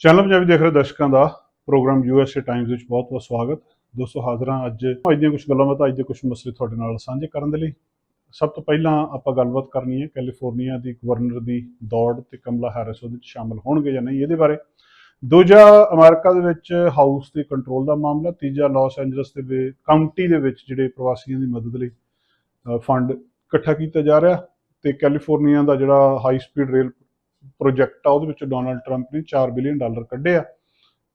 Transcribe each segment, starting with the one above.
Channel Punjabi ਦੇਖ ਰਹੇ ਦਰਸ਼ਕਾਂ ਦਾ ਪ੍ਰੋਗਰਾਮ ਯੂਐਸਏ ਟਾਈਮਜ਼ ਵਿੱਚ ਬਹੁਤ-ਬਹੁਤ ਸਵਾਗਤ। ਦੋਸਤੋ, ਹਾਜ਼ਰਾਂ ਅੱਜ ਅੱਜ ਦੀਆਂ ਕੁਝ ਗੱਲਾਂ ਬਾਤਾਂ, ਅੱਜ ਦੇ ਕੁਝ ਮਸਲੇ ਤੁਹਾਡੇ ਨਾਲ ਸਾਂਝੇ ਕਰਨ ਦੇ ਲਈ। ਸਭ ਤੋਂ ਪਹਿਲਾਂ ਆਪਾਂ ਗੱਲਬਾਤ ਕਰਨੀ ਹੈ ਕੈਲੀਫੋਰਨੀਆ ਦੀ ਗਵਰਨਰ ਦੀ ਦੌੜ ਤੇ ਕਮਲਾ ਹੈਰਿਸ ਉਹਦੇ ਵਿੱਚ ਸ਼ਾਮਲ ਹੋਣਗੇ ਜਾਂ ਨਹੀਂ, ਇਹਦੇ ਬਾਰੇ। ਦੂਜਾ, ਅਮਰੀਕਾ ਦੇ ਵਿੱਚ ਹਾਊਸ ਦੇ ਕੰਟਰੋਲ ਦਾ ਮਾਮਲਾ। ਤੀਜਾ, ਲਾਸ ਐਂਜਲਸ ਦੇ ਕਾਉਂਟੀ ਦੇ ਵਿੱਚ ਜਿਹੜੇ ਪ੍ਰਵਾਸੀਆਂ ਦੀ ਮਦਦ ਲਈ ਫੰਡ ਇਕੱਠਾ ਕੀਤਾ ਜਾ ਰਿਹਾ ਤੇ ਕੈਲੀਫੋਰਨੀਆ ਦਾ ਜਿਹੜਾ ਹਾਈ ਸਪੀਡ ਰੇਲ ਪ੍ਰੋਜੈਕਟ ਆ, ਉਹਦੇ ਵਿੱਚ ਡੋਨਲਡ ਟਰੰਪ ਨੇ 4 ਬਿਲੀਅਨ ਡਾਲਰ ਕੱਢਿਆ ਆ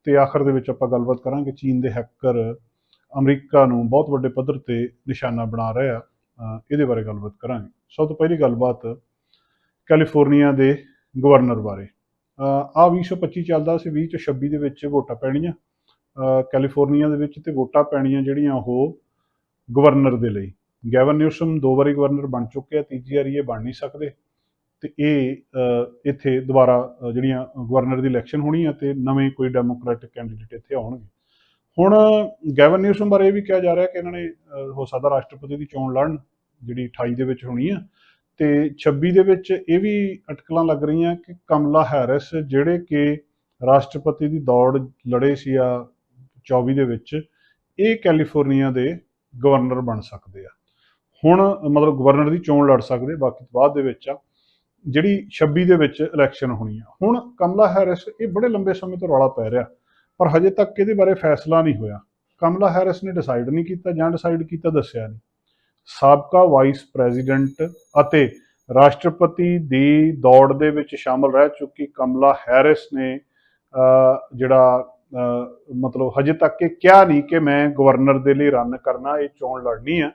ਤੇ ਆਖਰ ਦੇ ਵਿੱਚ ਆਪਾਂ ਗੱਲਬਾਤ ਕਰਾਂਗੇ ਚੀਨ ਦੇ ਹੈਕਰ ਅਮਰੀਕਾ ਨੂੰ ਬਹੁਤ ਵੱਡੇ ਪੱਧਰ ਤੇ ਨਿਸ਼ਾਨਾ ਬਣਾ ਰਹੇ ਆ। ਇਹਦੇ ਬਾਰੇ ਗੱਲਬਾਤ ਕਰਾਂਗੇ। ਸਭ ਤੋਂ ਪਹਿਲੀ ਗੱਲਬਾਤ ਕੈਲੀਫੋਰਨੀਆ ਦੇ ਗਵਰਨਰ ਬਾਰੇ। ਆ 2025 ਚੱਲਦਾ ਸੀ 20 ਚ 26 ਦੇ ਵਿੱਚ ਵੋਟਾਂ ਪੈਣੀਆਂ। ਕੈਲੀਫੋਰਨੀਆ ਦੇ ਵਿੱਚ ਤੇ ਵੋਟਾਂ ਪੈਣੀਆਂ ਜਿਹੜੀਆਂ ਉਹ ਗਵਰਨਰ ਦੇ ਲਈ। ਗੈਵਨ ਨਿਊਸਮ ਦੋ ਵਾਰੀ ਗਵਰਨਰ ਬਣ ਚੁੱਕੇ ਆ ਤੀਜੀ ਵਾਰੀ ਇਹ ਬਣ ਨਹੀਂ ਸਕਦੇ। ਤੇ ਇਹ ਇੱਥੇ ਦੁਬਾਰਾ ਜਿਹੜੀਆਂ ਗਵਰਨਰ ਦੀ ਇਲੈਕਸ਼ਨ ਹੋਣੀ ਆ ਤੇ ਨਵੇਂ ਕੋਈ ਡੈਮੋਕ੍ਰੈਟਿਕ ਕੈਂਡੀਡੇਟ ਇੱਥੇ ਆਉਣਗੇ। ਹੁਣ ਗੈਵਨ ਨਿਊਸਮ ਬਾਰੇ ਇਹ ਵੀ ਕਿਹਾ ਜਾ ਰਿਹਾ ਕਿ ਇਹਨਾਂ ਨੇ ਹੋ ਸਕਦਾ ਰਾਸ਼ਟਰਪਤੀ ਦੀ ਚੋਣ ਲੜਨ, ਜਿਹੜੀ 28 ਦੇ ਵਿੱਚ ਹੋਣੀ ਆ। ਤੇ 26 ਦੇ ਵਿੱਚ ਇਹ ਵੀ ਅਟਕਲਾਂ ਲੱਗ ਰਹੀਆਂ ਕਿ ਕਮਲਾ ਹੈਰਿਸ, ਜਿਹੜੇ ਕਿ ਰਾਸ਼ਟਰਪਤੀ ਦੀ ਦੌੜ ਲੜੇ ਸੀ ਆ 24 ਦੇ ਵਿੱਚ, ਇਹ ਕੈਲੀਫੋਰਨੀਆ ਦੇ ਗਵਰਨਰ ਬਣ ਸਕਦੇ ਆ। ਹੁਣ ਮਤਲਬ ਗਵਰਨਰ ਦੀ ਚੋਣ ਲੜ ਸਕਦੇ, ਬਾਕੀ ਬਾਅਦ ਦੇ ਵਿੱਚ ਆ, ਜਿਹੜੀ 26 ਦੇ ਵਿੱਚ ਇਲੈਕਸ਼ਨ ਹੋਣੀ ਆ। ਹੁਣ ਕਮਲਾ ਹੈਰਿਸ, ਇਹ ਬੜੇ ਲੰਬੇ ਸਮੇਂ ਤੋਂ ਰੌਲਾ ਪੈ ਰਿਹਾ, ਪਰ ਹਜੇ ਤੱਕ ਇਹਦੇ ਬਾਰੇ ਫੈਸਲਾ ਨਹੀਂ ਹੋਇਆ। ਕਮਲਾ ਹੈਰਿਸ ਨੇ ਡਿਸਾਈਡ ਨਹੀਂ ਕੀਤਾ ਜਾਂ ਡਿਸਾਈਡ ਕੀਤਾ, ਦੱਸਿਆ ਨਹੀਂ। ਸਾਬਕਾ ਵਾਈਸ ਪ੍ਰੈਜ਼ੀਡੈਂਟ ਅਤੇ ਰਾਸ਼ਟਰਪਤੀ ਦੀ ਦੌੜ ਦੇ ਵਿੱਚ ਸ਼ਾਮਲ ਰਹਿ ਚੁੱਕੀ ਕਮਲਾ ਹੈਰਿਸ ਨੇ ਜਿਹੜਾ ਮਤਲਬ ਹਜੇ ਤੱਕ ਇਹ ਕਿਹਾ ਨਹੀਂ ਕਿ ਮੈਂ ਗਵਰਨਰ ਦੇ ਲਈ ਰਨ ਕਰਨਾ, ਇਹ ਚੋਣ ਲੜਨੀ ਆ।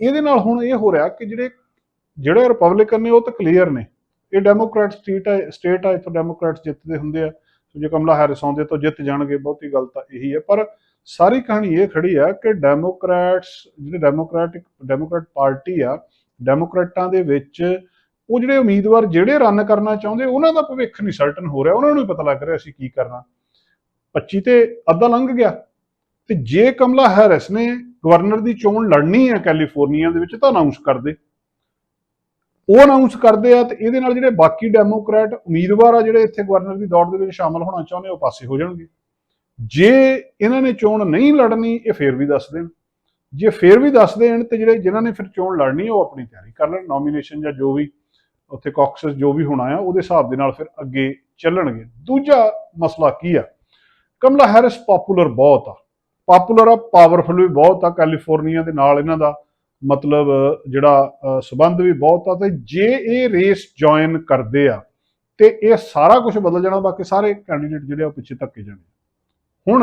ਇਹਦੇ ਨਾਲ ਹੁਣ ਇਹ ਹੋ ਰਿਹਾ ਕਿ ਜਿਹੜੇ ਜਿਹੜੇ ਰਿਪਬਲਿਕਨ ਨੇ ਉਹ ਤਾਂ ਕਲੀਅਰ ਨੇ। ਇਹ ਡੈਮੋਕ੍ਰੈਟ ਸਟੇਟ ਹੈ ਸਟੇਟ ਹੈ ਇੱਥੋਂ ਡੈਮੋਕ੍ਰੈਟਸ ਜਿੱਤਦੇ ਹੁੰਦੇ ਆ। ਜੇ ਕਮਲਾ ਹੈਰਿਸ ਆਉਂਦੇ ਤਾਂ ਜਿੱਤ ਜਾਣਗੇ, ਬਹੁਤੀ ਗੱਲ ਤਾਂ ਇਹੀ ਹੈ ਪਰ ਸਾਰੀ ਕਹਾਣੀ ਇਹ ਖੜੀ ਆ ਕਿ ਡੈਮੋਕ੍ਰੈਟਸ ਜਿਹੜੇ ਡੈਮੋਕ੍ਰੈਟਿਕ ਡੈਮੋਕ੍ਰੈਟ ਪਾਰਟੀ ਆ ਡੈਮੋਕ੍ਰੈਟਾਂ ਦੇ ਵਿੱਚ ਉਹ ਜਿਹੜੇ ਉਮੀਦਵਾਰ ਜਿਹੜੇ ਰਨ ਕਰਨਾ ਚਾਹੁੰਦੇ, ਉਹਨਾਂ ਦਾ ਭਵਿੱਖ ਨਹੀਂ ਸਰਟਨ ਹੋ ਰਿਹਾ। ਉਹਨਾਂ ਨੂੰ ਹੀ ਪਤਾ ਲੱਗ ਰਿਹਾ ਅਸੀਂ ਕੀ ਕਰਨਾ। 25 ਤੇ ਅੱਧਾ ਲੰਘ ਗਿਆ। ਤੇ ਜੇ ਕਮਲਾ ਹੈਰਿਸ ਨੇ ਗਵਰਨਰ ਦੀ ਚੋਣ ਲੜਨੀ ਹੈ ਕੈਲੀਫੋਰਨੀਆ ਦੇ ਵਿੱਚ, ਤਾਂ ਅਨਾਉਂਸ ਕਰਦੇ। ਉਹ ਅਨਾਉਂਸ ਕਰਦੇ ਆ ਤੇ ਇਹਦੇ ਨਾਲ ਜਿਹੜੇ ਬਾਕੀ ਡੈਮੋਕ੍ਰੈਟ ਉਮੀਦਵਾਰ ਆ, ਜਿਹੜੇ ਇੱਥੇ ਗਵਰਨਰ ਦੀ ਦੌੜ ਦੇ ਵਿੱਚ ਸ਼ਾਮਲ ਹੋਣਾ ਚਾਹੁੰਦੇ ਉਹ ਪਾਸੇ ਹੋ ਜਾਣਗੇ। ਜੇ ਇਹਨਾਂ ਨੇ ਚੋਣ ਨਹੀਂ ਲੜਨੀ, ਇਹ ਫੇਰ ਵੀ ਦੱਸ ਦੇਣ। ਜੇ ਫੇਰ ਵੀ ਦੱਸ ਦੇਣ ਤੇ ਜਿਹੜੇ, ਜਿਨ੍ਹਾਂ ਨੇ ਫਿਰ ਚੋਣ ਲੜਨੀ, ਉਹ ਆਪਣੀ ਤਿਆਰੀ ਕਰ ਲੈਣ। ਨੋਮੀਨੇਸ਼ਨ ਜਾਂ ਜੋ ਵੀ ਉੱਥੇ ਕਾਕਸਸ ਜੋ ਵੀ ਹੋਣਾ ਆ, ਉਹਦੇ ਹਿਸਾਬ ਦੇ ਨਾਲ ਫਿਰ ਅੱਗੇ ਚੱਲਣਗੇ। ਦੂਜਾ ਮਸਲਾ ਕੀ ਆ? ਕਮਲਾ ਹੈਰਿਸ ਪਪੂਲਰ ਬਹੁਤ ਆ। ਪਪੂਲਰ ਆ ਪਾਵਰਫੁਲ ਵੀ ਬਹੁਤ ਆ ਕੈਲੀਫੋਰਨੀਆ ਦੇ ਨਾਲ ਇਹਨਾਂ ਦਾ ਮਤਲਬ ਜਿਹੜਾ ਅ, ਸਬੰਧ ਵੀ ਬਹੁਤ ਆ। ਤੇ ਜੇ ਇਹ ਰੇਸ ਜੁਆਇਨ ਕਰਦੇ ਆ ਤੇ ਇਹ ਸਾਰਾ ਕੁਝ ਬਦਲ ਜਾਣਾ ਬਾਕੀ ਸਾਰੇ ਕੈਂਡੀਡੇਟ ਜਿਹੜੇ ਆ ਉਹ ਪਿੱਛੇ ਧੱਕੇ ਜਾਣੇ ਹੁਣ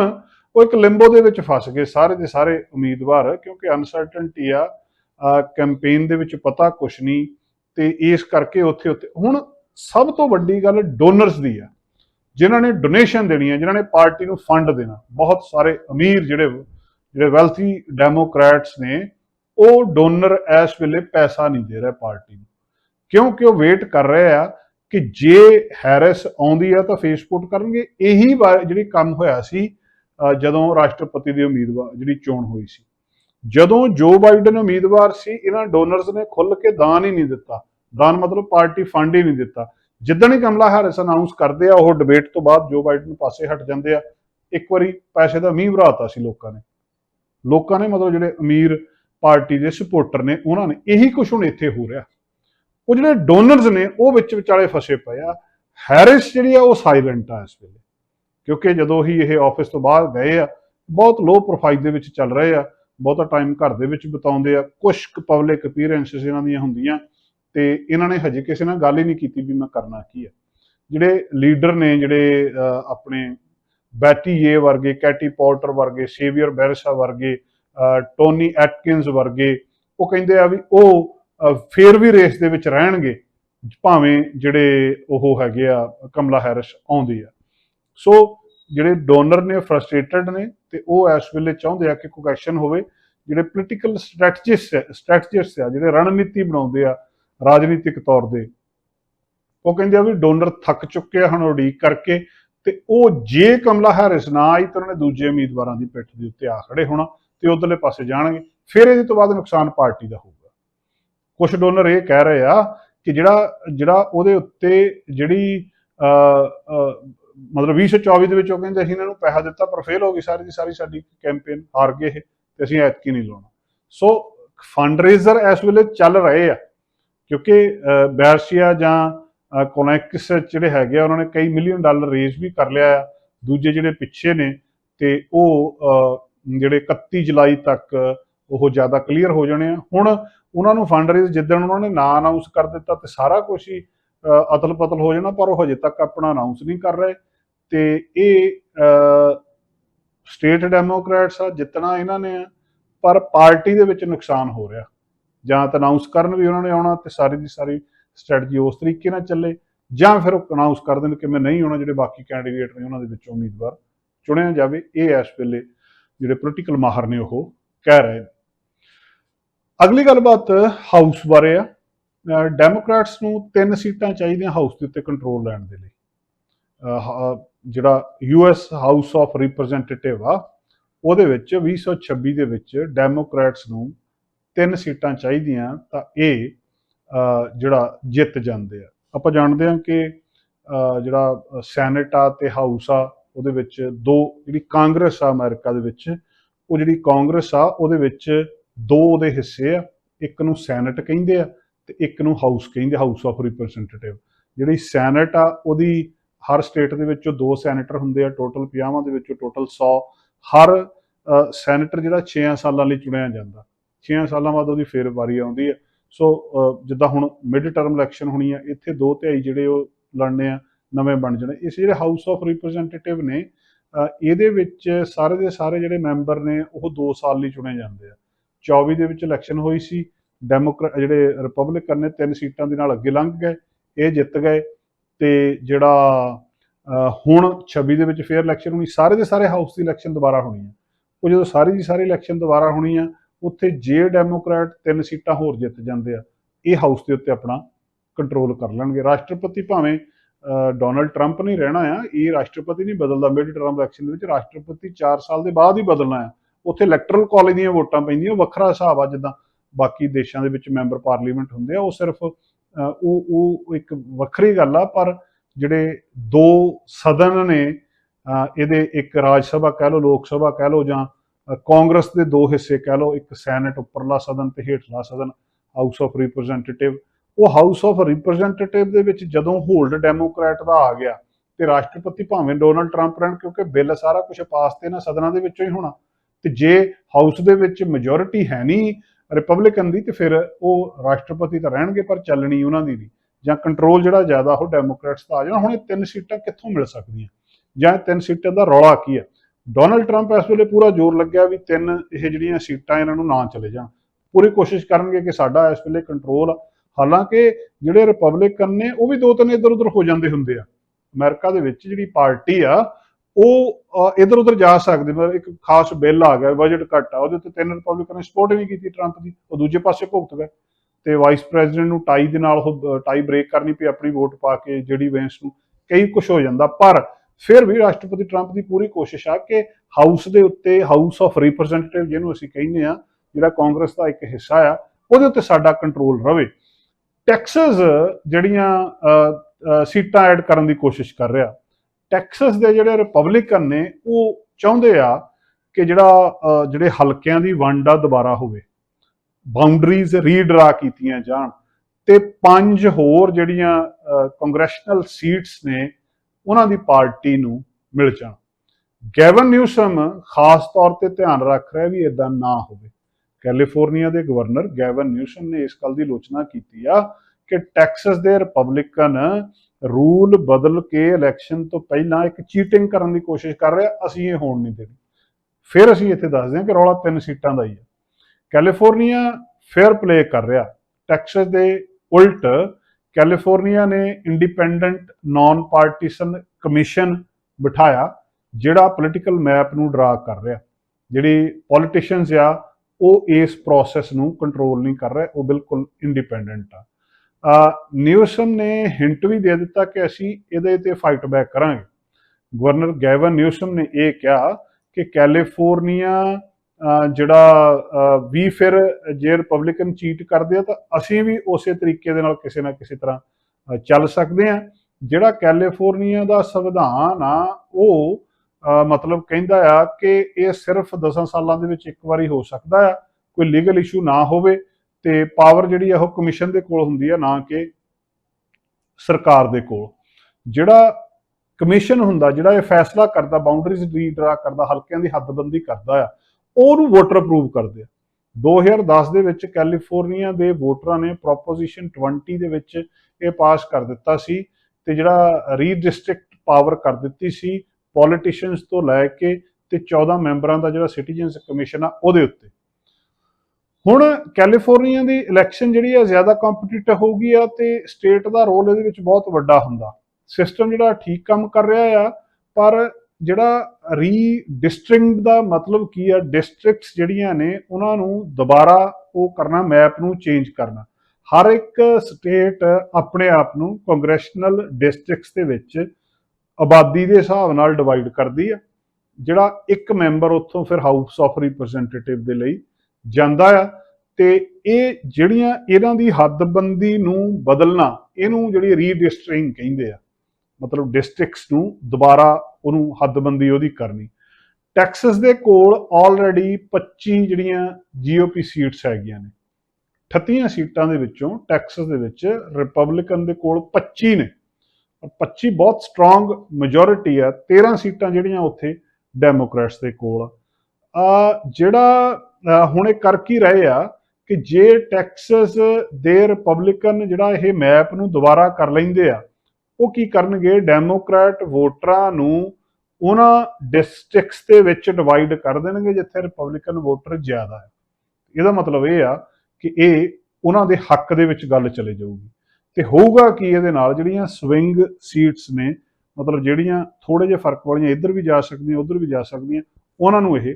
ਉਹ ਇੱਕ ਲਿੰਬੋ ਦੇ ਵਿੱਚ ਫਸ ਗਏ ਸਾਰੇ ਦੇ ਸਾਰੇ ਉਮੀਦਵਾਰ ਕਿਉਂਕਿ ਅਨਸਰਟਨਟੀ ਆ ਕੈਂਪੇਨ ਦੇ ਵਿੱਚ ਪਤਾ ਕੁਛ ਨਹੀਂ ਤੇ ਇਸ ਕਰਕੇ ਉੱਥੇ ਉੱਥੇ ਹੁਣ ਸਭ ਤੋਂ ਵੱਡੀ ਗੱਲ ਡੋਨਰਸ ਦੀ ਆ। ਜਿਨ੍ਹਾਂ ਨੇ ਡੋਨੇਸ਼ਨ ਦੇਣੀ ਹੈ, ਜਿਨ੍ਹਾਂ ਨੇ ਪਾਰਟੀ ਨੂੰ ਫੰਡ ਦੇਣਾ, ਬਹੁਤ ਸਾਰੇ ਅਮੀਰ ਜਿਹੜੇ ਜਿਹੜੇ ਵੈਲਥੀ ਡੈਮੋਕ੍ਰੈਟਸ ਨੇ, ਉਹ ਡੋਨਰ ਇਸ ਵੇਲੇ ਪੈਸਾ ਨਹੀਂ ਦੇ ਰਿਹਾ ਪਾਰਟੀ ਨੂੰ। ਕਿਉਂਕਿ ਉਹ ਵੇਟ ਕਰ ਰਹੇ ਆ ਕਿ ਜੇ ਹੈਰਿਸ ਆਉਂਦੀ ਆ ਤਾਂ ਫੇਸਬੁੱਕ ਕਰਨਗੇ। ਇਹੀ ਵਾ- ਜਿਹੜੀ ਕੰਮ ਹੋਇਆ ਸੀ ਜਦੋਂ ਰਾਸ਼ਟਰਪਤੀ ਦੀ ਉਮੀਦਵਾਰ, ਜਿਹੜੀ ਚੋਣ ਹੋਈ ਸੀ। ਜਦੋਂ ਜੋ ਬਾਈਡਨ ਉਮੀਦਵਾਰ ਸੀ, ਇਹਨਾਂ ਡੋਨਰਸ ਨੇ ਖੁੱਲ ਕੇ ਦਾਨ ਹੀ ਨਹੀਂ ਦਿੱਤਾ। ਦਾਨ ਮਤਲਬ ਪਾਰਟੀ ਫੰਡ ਹੀ ਨਹੀਂ ਦਿੱਤਾ। ਜਿੱਦਣ ਹੀ ਕਮਲਾ ਹੈਰਿਸ ਅਨਾਉਂਸ ਕਰਦੇ ਆ, ਉਹ ਡਿਬੇਟ ਤੋਂ ਬਾਅਦ ਜੋ ਬਾਈਡਨ ਪਾਸੇ ਹਟ ਜਾਂਦੇ ਆ। ਇੱਕ ਵਾਰੀ ਪੈਸੇ ਦਾ ਮੀਂਹ ਵਰਾਤਾ ਸੀ ਲੋਕਾਂ ਨੇ। ਲੋਕਾਂ ਨੇ ਮਤਲਬ ਜਿਹੜੇ ਅਮੀਰ ਪਾਰਟੀ ਦੇ ਸਪੋਰਟਰ ਨੇ, ਉਹਨਾਂ ਨੇ ਇਹੀ ਕੁਝ ਹੁਣ ਇੱਥੇ ਹੋ ਰਿਹਾ। ਉਹ ਜਿਹੜੇ ਡੋਨਰਸ ਨੇ, ਉਹ ਵਿੱਚ ਵਿਚਾਲੇ ਫਸੇ ਪਏ ਆ। ਹੈਰਿਸ ਜਿਹੜੀ ਆ, ਉਹ ਸਾਇਲੈਂਟ ਆ ਇਸ ਵੇਲੇ। ਕਿਉਂਕਿ ਜਦੋਂ ਹੀ ਇਹ ਆਫਿਸ ਤੋਂ ਬਾਹਰ ਗਏ ਆ, ਬਹੁਤ ਲੋ ਪ੍ਰੋਫਾਈਲ ਦੇ ਵਿੱਚ ਚੱਲ ਰਹੇ ਆ, ਬਹੁਤਾ ਟਾਈਮ ਘਰ ਦੇ ਵਿੱਚ ਬਿਤਾਉਂਦੇ ਆ। ਕੁਝ ਪਬਲਿਕ ਅਪੀਅਰੈਂਸਸ ਇਹਨਾਂ ਦੀਆਂ ਹੁੰਦੀਆਂ। ਤੇ ਇਹਨਾਂ ਨੇ ਹਜੇ ਕਿਸੇ ਨਾਲ ਗੱਲ ਹੀ ਨਹੀਂ ਕੀਤੀ ਵੀ ਮੈਂ ਕਰਨਾ ਕੀ ਆ। ਜਿਹੜੇ ਲੀਡਰ ਨੇ ਜਿਹੜੇ ਆਪਣੇ ਬੈਟੀ ਏ ਵਰਗੇ ਕੈਟੀ ਪੋਰਟਰ ਵਰਗੇ ਸੇਵੀਅਰ ਬੈਰਸਾ ਵਰਗੇ ਟੋਨੀ ਐਟਕਿੰਸ ਵਰਗੇ ਉਹ ਕਹਿੰਦੇ ਆ ਵੀ ਉਹ ਅਹ, ਫੇਰ ਵੀ ਰੇਸ ਦੇ ਵਿੱਚ ਰਹਿਣਗੇ ਭਾਵੇਂ ਜਿਹੜੇ ਉਹ ਹੈਗੇ ਆ ਕਮਲਾ ਹੈਰਿਸ ਆਉਂਦੀ ਆ। ਸੋ ਜਿਹੜੇ ਡੋਨਰ ਨੇ ਫਰਸਟ੍ਰੇਟਡ ਨੇ ਤੇ ਉਹ ਇਸ ਵੇਲੇ ਚਾਹੁੰਦੇ ਆ ਕਿ ਕੋਈ ਐਕਸ਼ਨ ਹੋਵੇ। ਜਿਹੜੇ ਪੋਲੀਟੀਕਲ ਸਟ੍ਰੈਟਜਿਸਟ ਸਟ੍ਰੈਟਜਿਸਟ ਆ ਜਿਹੜੇ ਰਣਨੀਤੀ ਬਣਾਉਂਦੇ ਆ ਰਾਜਨੀਤਿਕ ਤੌਰ ਦੇ ਉਹ ਕਹਿੰਦੇ ਆ ਵੀ ਡੋਨਰ ਥੱਕ ਚੁੱਕੇ ਆ ਹੁਣ ਉਡੀਕ ਕਰਕੇ ਤੇ ਉਹ ਜੇ ਕਮਲਾ ਹੈਰਿਸ ਨਾ ਆਈ ਤਾਂ ਉਹਨਾਂ ਨੇ ਦੂਜੇ ਉਮੀਦਵਾਰਾਂ ਦੀ ਪਿੱਠ ਦੇ ਉੱਤੇ ਆ ਖੜੇ ਹੋਣਾ ਤੇ ਉਧਰਲੇ ਪਾਸੇ ਜਾਣਗੇ। ਫਿਰ ਇਹਦੇ ਤੋਂ ਬਾਅਦ ਨੁਕਸਾਨ ਪਾਰਟੀ ਦਾ ਹੋਊਗਾ। ਕੁਝ ਡੋਨਰ ਇਹ ਕਹਿ ਰਹੇ ਆ ਕਿ ਜਿਹੜਾ ਜਿਹੜਾ ਉਹਦੇ ਉੱਤੇ ਜਿਹੜੀ ਅ, ਅ, ਮਤਲਬ 2024 ਦੇ ਵਿੱਚ ਉਹ ਕਹਿੰਦੇ ਅਸੀਂ ਇਹਨਾਂ ਨੂੰ ਪੈਸਾ ਦਿੱਤਾ ਪਰ ਫੇਲ ਹੋ ਗਈ ਸਾਰੀ ਦੀ ਸਾਰੀ ਸਾਡੀ ਕੈਂਪੇਨ ਹਾਰ ਗਏ ਇਹ ਤੇ ਅਸੀਂ ਐਤਕੀ ਨਹੀਂ ਲਾਉਣਾ। ਸੋ ਫੰਡਰੇਜ਼ਰ ਇਸ ਵੇਲੇ ਚੱਲ ਰਹੇ ਆ। ਕਿਉਂਕਿ ਬੈਰਸੀਆ ਜਾਂ ਕੋਨੈਕਸ ਜਿਹੜੇ ਹੈਗੇ ਆ, ਉਹਨਾਂ ਨੇ ਕਈ ਮਿਲੀਅਨ ਡਾਲਰ ਰੇਜ਼ ਵੀ ਕਰ ਲਿਆ ਆ। ਦੂਜੇ ਜਿਹੜੇ ਪਿੱਛੇ ਨੇ ਤੇ ਉਹ ਜਿਹੜੇ 31 ਜੁਲਾਈ ਤੱਕ ਉਹ ਜ਼ਿਆਦਾ ਕਲੀਅਰ ਹੋ ਜਾਣੇ ਆ। ਹੁਣ ਉਹਨਾਂ ਨੂੰ ਫੰਡ ਰੇਜ਼ ਜਿੱਦਣ ਉਹਨਾਂ ਨੇ ਨਾਂ ਅਨਾਉਂਸ ਕਰ ਦਿੱਤਾ ਤੇ ਸਾਰਾ ਕੁਝ ਹੀ ਅਤਲ ਪਤਲ ਹੋ ਜਾਣਾ, ਪਰ ਉਹ ਹਜੇ ਤੱਕ ਆਪਣਾ ਅਨਾਉਂਸ ਨਹੀਂ ਕਰ ਰਹੇ। ਤੇ ਇਹ ਸਟੇਟ ਡੈਮੋਕ੍ਰੈਟਸ ਆ, ਜਿੱਤਣਾ ਇਹਨਾਂ ਨੇ ਆ, ਪਰ ਪਾਰਟੀ ਦੇ ਵਿੱਚ ਨੁਕਸਾਨ ਹੋ ਰਿਹਾ। ਜਾਂ ਤਾਂ ਅਨਾਉਂਸ ਕਰਨ ਵੀ ਉਹਨਾਂ ਨੇ ਆਉਣਾ ਤੇ ਸਾਰੀ ਦੀ ਸਾਰੀ ਸਟ੍ਰੈਟਜੀ ਉਸ ਤਰੀਕੇ ਨਾਲ ਚੱਲੇ ਜਾਂ ਫਿਰ ਉਹ ਅਨਾਉਂਸ ਕਰ ਦੇਣ ਕਿ ਮੈਂ ਨਹੀਂ ਆਉਣਾ ਜਿਹੜੇ ਬਾਕੀ ਕੈਂਡੀਡੇਟ ਨੇ ਉਹਨਾਂ ਦੇ ਵਿੱਚੋਂ ਉਮੀਦਵਾਰ ਚੁਣਿਆ ਜਾਵੇ। ਇਹ ਇਸ ਵੇਲੇ ਜਿਹੜੇ ਪੋਲੀਟੀਕਲ ਮਾਹਰ ਨੇ ਉਹ ਕਹਿ ਰਹੇ ਨੇ। ਅਗਲੀ ਗੱਲਬਾਤ ਹਾਊਸ ਬਾਰੇ ਆ। ਡੈਮੋਕ੍ਰੈਟਸ ਨੂੰ ਤਿੰਨ ਸੀਟਾਂ ਚਾਹੀਦੀਆਂ ਹਾਊਸ ਦੇ ਉੱਤੇ ਕੰਟਰੋਲ ਲੈਣ ਦੇ ਲਈ। ਅਹ, ਹ- ਜਿਹੜਾ ਯੂਐਸ ਹਾਊਸ ਆਫ ਰਿਪਰੈਜ਼ੈਂਟੇਟਿਵ ਆ ਉਹਦੇ ਵਿੱਚ 2026 ਦੇ ਵਿੱਚ ਡੈਮੋਕ੍ਰੈਟਸ ਨੂੰ ਤਿੰਨ ਸੀਟਾਂ ਚਾਹੀਦੀਆਂ ਤਾਂ ਇਹ ਜਿਹੜਾ ਜਿੱਤ ਜਾਂਦੇ ਆ। ਆਪਾਂ ਜਾਣਦੇ ਹਾਂ ਕਿ ਜਿਹੜਾ ਸੈਨੇਟ ਆ ਤੇ ਹਾਊਸ ਆ, ਉਹਦੇ ਵਿੱਚ ਦੋ, ਜਿਹੜੀ ਕਾਂਗਰਸ ਆ ਅਮਰੀਕਾ ਦੇ ਵਿੱਚ, ਉਹ ਜਿਹੜੀ ਕਾਂਗਰਸ ਆ, ਉਹਦੇ ਵਿੱਚ ਦੋ ਉਹਦੇ ਹਿੱਸੇ ਆ, ਇੱਕ ਨੂੰ ਸੈਨੇਟ ਕਹਿੰਦੇ ਆ ਤੇ ਇੱਕ ਨੂੰ ਹਾਊਸ ਕਹਿੰਦੇ, ਹਾਊਸ ਆਫ ਰਿਪਰੈਜ਼ੈਂਟੇਟਿਵ। ਜਿਹੜੀ ਸੈਨੇਟ ਆ, ਉਹਦੀ ਹਰ ਸਟੇਟ ਦੇ ਵਿੱਚੋਂ ਦੋ ਸੈਨੇਟਰ ਹੁੰਦੇ ਆ, ਟੋਟਲ 50 ਦੇ ਵਿੱਚੋਂ ਟੋਟਲ 100 ਹਰ ਸੈਨੇਟਰ ਜਿਹੜਾ 6 ਸਾਲਾਂ ਲਈ ਚੁਣਿਆ ਜਾਂਦਾ। 6 ਸਾਲਾਂ ਬਾਅਦ ਉਹਦੀ ਫੇਰ ਵਾਰੀ ਆਉਂਦੀ ਹੈ। ਸੋ ਜਿੱਦਾਂ ਹੁਣ ਮਿਡ ਟਰਮ ਇਲੈਕਸ਼ਨ ਹੋਣੀ ਆ ਇੱਥੇ ਦੋ ਧਿਆਈ ਜਿਹੜੇ ਉਹ ਲੜਨੇ ਆ, ਨਵੇਂ ਬਣ ਜਾਣੇ। ਇਸ ਜਿਹੜੇ ਹਾਊਸ ਆਫ ਰਿਪਰੈਜ਼ੈਂਟੇਟਿਵ ਨੇ ਇਹਦੇ ਵਿੱਚ ਸਾਰੇ ਦੇ ਸਾਰੇ ਜਿਹੜੇ ਮੈਂਬਰ ਨੇ, ਉਹ 2 ਸਾਲ ਲਈ ਚੁਣੇ ਜਾਂਦੇ ਆ। 24 ਦੇ ਵਿੱਚ ਇਲੈਕਸ਼ਨ ਹੋਈ ਸੀ ਡੈਮੋਕ੍ਰੇਟ ਜਿਹੜੇ ਰਿਪਬਲਿਕਨ ਨੇ, ਤਿੰਨ ਸੀਟਾਂ ਦੇ ਨਾਲ ਅੱਗੇ ਲੰਘ ਗਏ, ਇਹ ਜਿੱਤ ਗਏ ਤੇ ਜਿਹੜਾ ਹੁਣ 26 ਦੇ ਵਿੱਚ ਫੇਰ ਇਲੈਕਸ਼ਨ ਹੋਣੀ, ਸਾਰੇ ਦੇ ਸਾਰੇ ਹਾਊਸ ਦੀ ਇਲੈਕਸ਼ਨ ਦੁਬਾਰਾ ਹੋਣੀ ਆ ਉਹ ਜਦੋਂ ਸਾਰੀ ਦੀ ਸਾਰੀ ਇਲੈਕਸ਼ਨ ਦੁਬਾਰਾ ਹੋਣੀ ਆ ਉੱਥੇ ਜੇ ਡੈਮੋਕ੍ਰੈਟ ਤਿੰਨ ਸੀਟਾਂ ਹੋਰ ਜਿੱਤ ਜਾਂਦੇ ਆ, ਇਹ ਹਾਊਸ ਦੇ ਉੱਤੇ ਆਪਣਾ ਕੰਟਰੋਲ ਕਰ ਲੈਣਗੇ। ਰਾਸ਼ਟਰਪਤੀ ਭਾਵੇਂ ਡੋਨਲਡ ਟਰੰਪ ਨਹੀਂ ਰਹਿਣਾ ਆ, ਇਹ ਰਾਸ਼ਟਰਪਤੀ ਨਹੀਂ ਬਦਲਦਾ। ਮਿਡ ਟਰਮ ਇਲੈਕਸ਼ਨ ਦੇ ਵਿੱਚ ਰਾਸ਼ਟਰਪਤੀ 4 ਸਾਲ ਦੇ ਬਾਅਦ ਹੀ ਬਦਲਣਾ ਆ। ਉੱਥੇ ਇਲੈਕਟਰਲ ਕਾਲਜ ਦੀਆਂ ਵੋਟਾਂ ਪੈਂਦੀਆਂ, ਉਹ ਵੱਖਰਾ ਹਿਸਾਬ ਆ ਜਿੱਦਾਂ ਬਾਕੀ ਦੇਸ਼ਾਂ ਦੇ ਵਿੱਚ ਮੈਂਬਰ ਪਾਰਲੀਮੈਂਟ ਹੁੰਦੇ ਆ, ਉਹ ਸਿਰਫ ਉਹ ਉਹ ਇੱਕ ਵੱਖਰੀ ਗੱਲ ਆ, ਪਰ ਜਿਹੜੇ ਦੋ ਸਦਨ ਨੇ ਇਹਦੇ ਇੱਕ ਰਾਜ ਸਭਾ ਕਹਿ ਲਓ, ਲੋਕ ਸਭਾ ਕਹਿ ਲਓ ਜਾਂ ਕਾਂਗਰਸ ਦੇ ਦੋ ਹਿੱਸੇ ਕਹਿ ਲਓ, ਇੱਕ ਸੈਨੇਟ ਉੱਪਰਲਾ ਸਦਨ ਤੇ ਹੇਠਲਾ ਸਦਨ ਹਾਊਸ ਆਫ ਰਿਪਰੈਜ਼ੈਂਟੇਟਿਵ ਉਹ ਹਾਊਸ ਆਫ ਰਿਪਰੈਜ਼ੈਂਟੇਟਿਵ ਦੇ ਵਿੱਚ ਜਦੋਂ ਹੋਲਡ ਡੈਮੋਕ੍ਰੈਟ ਦਾ ਆ ਗਿਆ ਤੇ ਰਾਸ਼ਟਰਪਤੀ ਭਾਵੇਂ ਡੋਨਲਡ ਟਰੰਪ ਰਹਿਣ, ਕਿਉਂਕਿ ਬਿੱਲ ਸਾਰਾ ਕੁਝ ਪਾਸ ਤੇ ਨਾ ਸਦਨਾਂ ਦੇ ਵਿੱਚੋਂ ਹੀ ਹੋਣਾ। ਤੇ ਜੇ ਹਾਊਸ ਦੇ ਵਿੱਚ ਮੈਜੋਰਿਟੀ ਹੈ ਨਹੀਂ ਰਿਪਬਲਿਕਨ ਦੀ, ਤੇ ਫਿਰ ਉਹ ਰਾਸ਼ਟਰਪਤੀ ਤਾਂ ਰਹਿਣਗੇ, ਪਰ ਚੱਲਣੀ ਉਹਨਾਂ ਦੀ ਨਹੀਂ। ਜਾਂ ਕੰਟਰੋਲ ਜਿਹੜਾ ਜ਼ਿਆਦਾ ਉਹ ਡੈਮੋਕ੍ਰੈਟਸ ਦਾ ਆ ਜਾਣਾ। ਹੁਣ ਇਹ ਤਿੰਨ ਸੀਟਾਂ ਕਿੱਥੋਂ ਮਿਲ ਸਕਦੀਆਂ? ਜਾਂ ਇਹ ਤਿੰਨ ਸੀਟਾਂ ਦਾ ਰੌਲਾ ਕੀ ਹੈ? ਡੋਨਲਡ ਟਰੰਪ ਇਸ ਵੇਲੇ ਪੂਰਾ ਜ਼ੋਰ ਲੱਗਿਆ ਵੀ ਤਿੰਨ ਇਹ ਜਿਹੜੀਆਂ ਸੀਟਾਂ ਇਹਨਾਂ ਨੂੰ ਨਾ ਚਲੇ ਜਾਣ। ਪੂਰੀ ਕੋਸ਼ਿਸ਼ ਕਰਨਗੇ ਕਿ ਸਾਡਾ ਇਸ ਵੇਲੇ ਕੰਟਰੋਲ ਹਾਲਾਂਕਿ ਜਿਹੜੇ ਰਿਪਬਲਿਕਨ ਨੇ, ਉਹ ਵੀ ਦੋ ਤਿੰਨ ਇੱਧਰ ਉੱਧਰ ਹੋ ਜਾਂਦੇ ਹੁੰਦੇ ਆ। ਅਮਰੀਕਾ ਦੇ ਵਿੱਚ ਜਿਹੜੀ ਪਾਰਟੀ ਆ, ਉਹ ਇੱਧਰ ਉੱਧਰ ਜਾ ਸਕਦੇ, ਮਤਲਬ ਇੱਕ ਖਾਸ ਬਿੱਲ ਆ ਗਿਆ ਬਜਟ ਕੱਟ ਆ, ਉਹਦੇ ਤੇ ਤਿੰਨ ਰਿਪਬਲਿਕਨ ਨੇ ਸਪੋਰਟ ਨਹੀਂ ਕੀਤੀ ਟਰੰਪ ਦੀ, ਉਹ ਦੂਜੇ ਪਾਸੇ ਭੁਗਤ ਗਏ। ਤੇ ਵਾਈਸ ਪ੍ਰੈਜ਼ੀਡੈਂਟ ਨੂੰ ਟਾਈ ਦੇ ਨਾਲ ਉਹ ਟਾਈ ਬ੍ਰੇਕ ਕਰਨੀ ਪਈ, ਆਪਣੀ ਵੋਟ ਪਾ ਕੇ ਜਿਹੜੀ ਵੈਂਸ ਨੂੰ, ਕਈ ਕੁਝ ਹੋ ਜਾਂਦਾ, ਪਰ ਫਿਰ ਵੀ ਰਾਸ਼ਟਰਪਤੀ ਟਰੰਪ ਦੀ ਪੂਰੀ ਕੋਸ਼ਿਸ਼ ਆ ਕਿ ਹਾਊਸ ਦੇ ਉੱਤੇ, ਹਾਊਸ ਆਫ ਰਿਪਰੈਜ਼ੈਂਟੇਟਿਵ ਜਿਹਨੂੰ ਅਸੀਂ ਕਹਿੰਦੇ ਆ, ਜਿਹੜਾ ਕਾਂਗਰਸ ਦਾ ਇੱਕ ਹਿੱਸਾ ਆ, ਉਹਦੇ ਉੱਤੇ ਸਾਡਾ ਕੰਟਰੋਲ ਰਵੇ। ਟੈਕਸਸ ਜਿਹੜੀਆਂ ਸੀਟਾਂ ਐਡ ਕਰਨ ਦੀ ਕੋਸ਼ਿਸ਼ ਕਰ ਰਿਹਾ। ਟੈਕਸਸ ਦੇ ਜਿਹੜੇ ਰਿਪਬਲਿਕਨ ਨੇ, ਉਹ ਚਾਹੁੰਦੇ ਆ ਕਿ ਜਿਹੜਾ ਜਿਹੜੇ ਹਲਕਿਆਂ ਦੀ ਵੰਡ ਆ ਦੁਬਾਰਾ ਹੋਵੇ। ਬਾਉਂਡਰੀਜ਼ ਰੀਡਰਾ ਕੀਤੀਆਂ ਜਾਣ। ਤੇ ਪੰਜ ਹੋਰ ਜਿਹੜੀਆਂ ਕੰਗਰੈਸ਼ਨਲ ਸੀਟਸ ਨੇ ਉਹਨਾਂ ਦੀ ਪਾਰਟੀ ਨੂੰ ਮਿਲ ਜਾਣ। ਗੈਵਨ ਨਿਊਸਮ ਖਾਸ ਤੌਰ ਤੇ ਧਿਆਨ ਰੱਖ ਰਿਹਾ ਵੀ ਇਦਾਂ ਨਾ ਹੋਵੇ। ਕੈਲੀਫੋਰਨੀਆ ਦੇ ਗਵਰਨਰ ਗੈਵਨ ਨਿਊਸਮ ਨੇ ਇਸ ਗੱਲ ਦੀ ਆਲੋਚਨਾ ਕੀਤੀ ਆ ਕਿ ਟੈਕਸਸ ਦੇ ਰਿਪਬਲਿਕਨ ਰੂਲ ਬਦਲ ਕੇ ਇਲੈਕਸ਼ਨ ਤੋਂ ਪਹਿਲਾਂ ਇੱਕ ਚੀਟਿੰਗ ਕਰਨ ਦੀ ਕੋਸ਼ਿਸ਼ ਕਰ ਰਿਹਾ, ਅਸੀਂ ਇਹ ਹੋਣ ਨਹੀਂ ਦੇਣੀ। ਫਿਰ ਅਸੀਂ ਇੱਥੇ ਦੱਸਦੇ ਹਾਂ ਕਿ ਰੌਲਾ ਤਿੰਨ ਸੀਟਾਂ ਦਾ ਹੀ ਹੈ ਕੈਲੀਫੋਰਨੀਆ ਫੇਅਰ ਪਲੇ ਕਰ ਰਿਹਾ। ਟੈਕਸਸ ਦੇ ਉਲਟ ਕੈਲੀਫੋਰਨੀਆ ਨੇ ਇੰਡੀਪੈਂਡੈਂਟ ਨਾਨ ਪਾਰਟੀਸਨ ਕਮਿਸ਼ਨ ਬਿਠਾਇਆ, ਜਿਹੜਾ ਪੋਲੀਟੀਕਲ ਮੈਪ ਨੂੰ ਡਰਾ ਕਰ ਰਿਹਾ। ਜਿਹੜੀ ਪੋਲੀਟੀਸ਼ੀਅਨਸ ਆ, ਉਹ ਇਸ ਪ੍ਰੋਸੈਸ ਨੂੰ ਕੰਟਰੋਲ ਨਹੀਂ ਕਰ ਰਹੇ, ਉਹ ਬਿਲਕੁਲ ਇੰਡੀਪੈਂਡੈਂਟ ਆ। ਨਿਊਸਮ ਨੇ ਹਿੰਟ ਵੀ ਦੇ ਦਿੱਤਾ ਕਿ ਅਸੀਂ ਇਹਦੇ ਤੇ ਫਾਈਟ ਬੈਕ ਕਰਾਂਗੇ। ਗਵਰਨਰ ਗੈਵਨ ਨਿਊਸਮ ਨੇ ਇਹ ਕਿਹਾ ਕਿ ਕੈਲੀਫੋਰਨੀਆ ਜਿਹੜਾ ਵੀ ਫਿਰ ਜੇ ਰਿਪਬਲਿਕਨ ਚੀਟ ਕਰਦੇ ਆ ਤਾਂ ਅਸੀਂ ਵੀ ਉਸੇ ਤਰੀਕੇ ਦੇ ਨਾਲ ਕਿਸੇ ਨਾ ਕਿਸੇ ਤਰ੍ਹਾਂ ਚੱਲ ਸਕਦੇ ਆ। ਜਿਹੜਾ ਕੈਲੀਫੋਰਨੀਆ ਦਾ ਸੰਵਿਧਾਨ ਆ, ਉਹ ਮਤਲਬ ਕਹਿੰਦਾ ਆ ਕਿ ਇਹ ਸਿਰਫ 10 ਸਾਲਾਂ ਦੇ ਵਿੱਚ ਇੱਕ ਵਾਰੀ ਹੋ ਸਕਦਾ ਆ, ਕੋਈ ਲੀਗਲ ਇਸ਼ੂ ਨਾ ਹੋਵੇ ਤੇ ਪਾਵਰ ਜਿਹੜੀ ਆ ਉਹ ਕਮਿਸ਼ਨ ਦੇ ਕੋਲ ਹੁੰਦੀ ਆ, ਨਾ ਕਿ ਸਰਕਾਰ ਦੇ ਕੋਲ। ਜਿਹੜਾ ਕਮਿਸ਼ਨ ਹੁੰਦਾ, ਜਿਹੜਾ ਇਹ ਫੈਸਲਾ ਕਰਦਾ ਬਾਉਂਡਰੀਜ਼ ਰੀਡਰਾ ਕਰਦਾ, ਹਲਕਿਆਂ ਦੀ ਹੱਦਬੰਦੀ ਕਰਦਾ ਆ ਉਹਨੂੰ ਵੋਟਰ ਅਪਰੂਵ ਕਰਦੇ ਆ। 2010 ਦੇ ਵਿੱਚ ਕੈਲੀਫੋਰਨੀਆ ਦੇ ਵੋਟਰਾਂ ਨੇ ਪ੍ਰੋਪੋਜੀਸ਼ਨ 20 ਦੇ ਵਿੱਚ ਇਹ ਪਾਸ ਕਰ ਦਿੱਤਾ ਸੀ ਤੇ ਜਿਹੜਾ ਰੀਡਿਸਟ੍ਰਿਕਟ ਪਾਵਰ ਕਰ ਦਿੱਤੀ ਸੀ ਪੋਲੀਟੀਸ਼ੀਅਨਸ ਤੋਂ ਲੈ ਕੇ ਤੇ 14 ਮੈਂਬਰਾਂ ਦਾ ਜਿਹੜਾ ਸਿਟੀਜ਼ਨਸ ਕਮਿਸ਼ਨ ਆ ਉਹਦੇ ਉੱਤੇ। ਹੁਣ ਕੈਲੀਫੋਰਨੀਆ ਦੀ ਇਲੈਕਸ਼ਨ ਜਿਹੜੀ ਆ ਜ਼ਿਆਦਾ ਕੰਪੀਟੀਟਿਵ ਹੋਊਗੀ ਆ ਤੇ ਸਟੇਟ ਦਾ ਰੋਲ ਇਹਦੇ ਵਿੱਚ ਬਹੁਤ ਵੱਡਾ ਹੁੰਦਾ। ਸਿਸਟਮ ਜਿਹੜਾ ਠੀਕ ਕੰਮ ਕਰ ਰਿਹਾ ਆ, ਪਰ ਜਿਹੜਾ ਰੀਡਿਸਟ੍ਰਿਕਟ ਦਾ ਮਤਲਬ ਕੀ ਆ ਡਿਸਟ੍ਰਿਕਟਸ ਜਿਹੜੀਆਂ ਨੇ, ਉਹਨਾਂ ਨੂੰ ਦੁਬਾਰਾ ਉਹ ਕਰਨਾ ਮੈਪ ਨੂੰ ਚੇਂਜ ਕਰਨਾ। ਹਰ ਇੱਕ ਸਟੇਟ ਆਪਣੇ ਆਪ ਨੂੰ ਕੰਗਰੈਸ਼ਨਲ ਡਿਸਟ੍ਰਿਕਟਸ ਦੇ ਵਿੱਚ ਆਬਾਦੀ ਦੇ ਹਿਸਾਬ ਨਾਲ ਡਿਵਾਈਡ ਕਰਦੀ ਆ, ਜਿਹੜਾ ਇੱਕ ਮੈਂਬਰ ਉੱਥੋਂ ਫਿਰ ਹਾਊਸ ਆਫ ਰਿਪਰੈਜ਼ੈਂਟੇਟਿਵ ਦੇ ਲਈ ਜਾਂਦਾ ਆ। ਤੇ ਇਹ ਜਿਹੜੀਆਂ ਇਹਨਾਂ ਦੀ ਹੱਦਬੰਦੀ ਨੂੰ ਬਦਲਣਾ, ਇਹਨੂੰ ਜਿਹੜੀ ਰੀਡਿਸਟਰਿੰਗ ਕਹਿੰਦੇ ਆ, ਮਤਲਬ ਡਿਸਟ੍ਰਿਕਟਸ ਨੂੰ ਦੁਬਾਰਾ ਉਹਨੂੰ ਹੱਦਬੰਦੀ ਉਹਦੀ ਕਰਨੀ। ਟੈਕਸਸ ਦੇ ਕੋਲ ਆਲਰੇਡੀ 25 ਜਿਹੜੀਆਂ ਜੀਓਪੀ ਸੀਟਸ ਹੈਗੀਆਂ ਨੇ। 38 ਸੀਟਾਂ ਦੇ ਵਿੱਚੋਂ ਟੈਕਸਸ ਦੇ ਵਿੱਚ ਰਿਪਬਲਿਕਨ ਦੇ ਕੋਲ 25 ਨੇ। 25 ਬਹੁਤ ਸਟਰੋਂਗ ਮੈਜੋਰਿਟੀ ਆ। 13 ਸੀਟਾਂ ਜਿਹੜੀਆਂ ਉੱਥੇ ਡੈਮੋਕ੍ਰੈਟਸ ਦੇ ਕੋਲ ਆ। ਜਿਹੜਾ ਹੁਣ ਇਹ ਕਰ ਕੀ ਰਹੇ ਆ ਕਿ ਜੇ ਟੈਕਸਸ ਦੇ ਰਿਪਬਲਿਕਨ ਜਿਹੜਾ ਇਹ ਮੈਪ ਨੂੰ ਦੁਬਾਰਾ ਕਰ ਲੈਂਦੇ ਆ ਉਹ ਕੀ ਕਰਨਗੇ? ਡੈਮੋਕ੍ਰੈਟ ਵੋਟਰਾਂ ਨੂੰ ਉਹਨਾਂ ਡਿਸਟ੍ਰਿਕਟਸ ਦੇ ਵਿੱਚ ਡਿਵਾਈਡ ਕਰ ਦੇਣਗੇ ਜਿੱਥੇ ਰਿਪਬਲਿਕਨ ਵੋਟਰ ਜ਼ਿਆਦਾ ਹੈ। ਇਹਦਾ ਮਤਲਬ ਇਹ ਆ ਕਿ ਇਹ ਉਹਨਾਂ ਦੇ ਹੱਕ ਦੇ ਵਿੱਚ ਗੱਲ ਚਲੇ ਜਾਊਗੀ। ਤੇ ਹੋਊਗਾ ਕੀ ਇਹਦੇ ਨਾਲ? ਜਿਹੜੀਆਂ ਸਵਿੰਗ ਸੀਟਸ ਨੇ ਮਤਲਬ ਜਿਹੜੀਆਂ ਥੋੜੇ ਜਿਹੇ ਫ਼ਰਕ ਵਾਲੀਆਂ ਇੱਧਰ ਵੀ ਜਾ ਸਕਦੀਆਂ ਉੱਧਰ ਵੀ ਜਾ ਸਕਦੀਆਂ ਉਹਨਾਂ ਨੂੰ ਇਹ